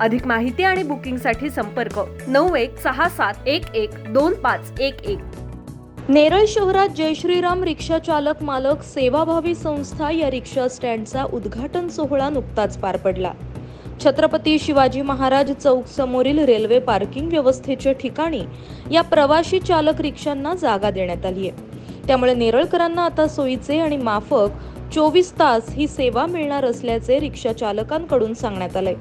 अधिक माहिती आणि बुकिंगसाठी संपर्क नऊ एक सहा सात एक एक दोन पाच एक एक. नेरळ शहरात जय श्रीराम रिक्षा चालक मालक सेवाभावी संस्था या रिक्षा स्टँडचा उद्घाटन सोहळा नुकताच पार पडला. छत्रपती शिवाजी महाराज चौक समोरील रेल्वे पार्किंग व्यवस्थेच्या ठिकाणी या प्रवासी चालक रिक्षांना जागा देण्यात आली आहे. त्यामुळे नेरळकरांना आता सोयीचे आणि माफक चोवीस तास ही सेवा मिळणार असल्याचे रिक्षा चालकांकडून सांगण्यात आलंय.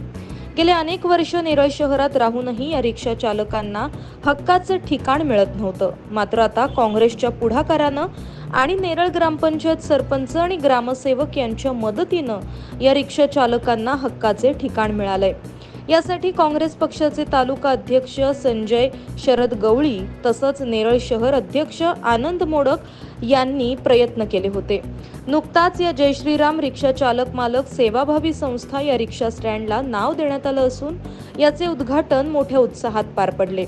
गेले अनेक वर्ष नेरळ शहरात राहूनही या रिक्षा चालकांना हक्काचं ठिकाण मिळत नव्हतं. मात्र आता काँग्रेसच्या पुढाकारानं आणि नेरळ ग्रामपंचायत सरपंच आणि ग्रामसेवक यांच्या मदतीनं या रिक्षा चालकांना हक्काचे ठिकाण मिळालंय. यासाठी काँग्रेस पक्षाचे तालुका अध्यक्ष संजय शरद गवळी तसंच नेरळ शहर अध्यक्ष आनंद मोडक यांनी प्रयत्न केले होते. नुकताच या जय श्रीराम रिक्षा चालक मालक सेवाभावी संस्था या रिक्षा स्टँडला नाव देण्यात आलं असून याचे उद्घाटन मोठ्या उत्साहात पार पडले.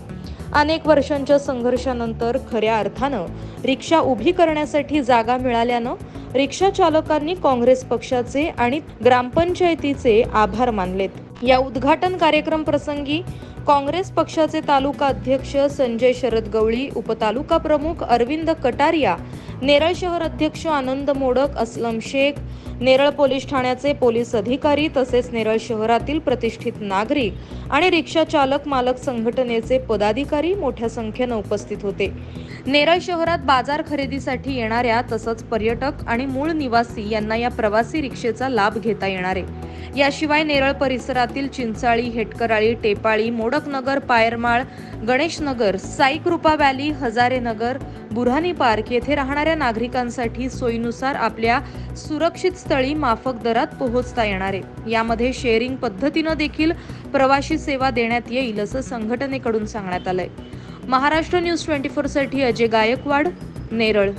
अनेक वर्षांच्या संघर्षानंतर खऱ्या अर्थानं रिक्षा उभी करण्यासाठी जागा मिळाल्यानं रिक्षा चालकांनी काँग्रेस पक्षाचे आणि ग्रामपंचायतीचे आभार मानलेत. या उद्घाटन कार्यक्रम प्रसंगी काँग्रेस पक्षाचे तालुका अध्यक्ष संजय शरद गवळी उपतालुका प्रमुख अरविंद कटारिया नेरळ शहर अध्यक्ष आनंद मोडक असलम शेख नेरळ पोलीस ठाण्याचे पोलीस अधिकारी तसेच नेरळ शहरातील प्रतिष्ठित नागरिक आणि रिक्षा चालक मालक संघटनेचे पदाधिकारी मोठ्या संख्येनं उपस्थित होते. नेरळ शहरात बाजार खरेदीसाठी येणाऱ्या तसंच पर्यटक आणि मूळ निवासी यांना या प्रवासी रिक्षेचा लाभ घेता येणार. आहे याशिवाय नेरळ परिसरातील चिंचाळी हेटकराळी टेपाळी मोडकनगर पायरमाळ गणेशनगर साईकृपा व्हॅली हजारे बुरहानी पार्क येथे राहणाऱ्या नागरिकांसाठी सोयीनुसार आपल्या सुरक्षित स्थळी माफक दरात पोहोचता येणार आहे. यामध्ये शेअरिंग पद्धतीनं देखील प्रवाशी सेवा देण्यात येईल असं संघटनेकडून सांगण्यात आलंय. महाराष्ट्र न्यूज ट्वेंटी साठी अजय गायकवाड नेरळ.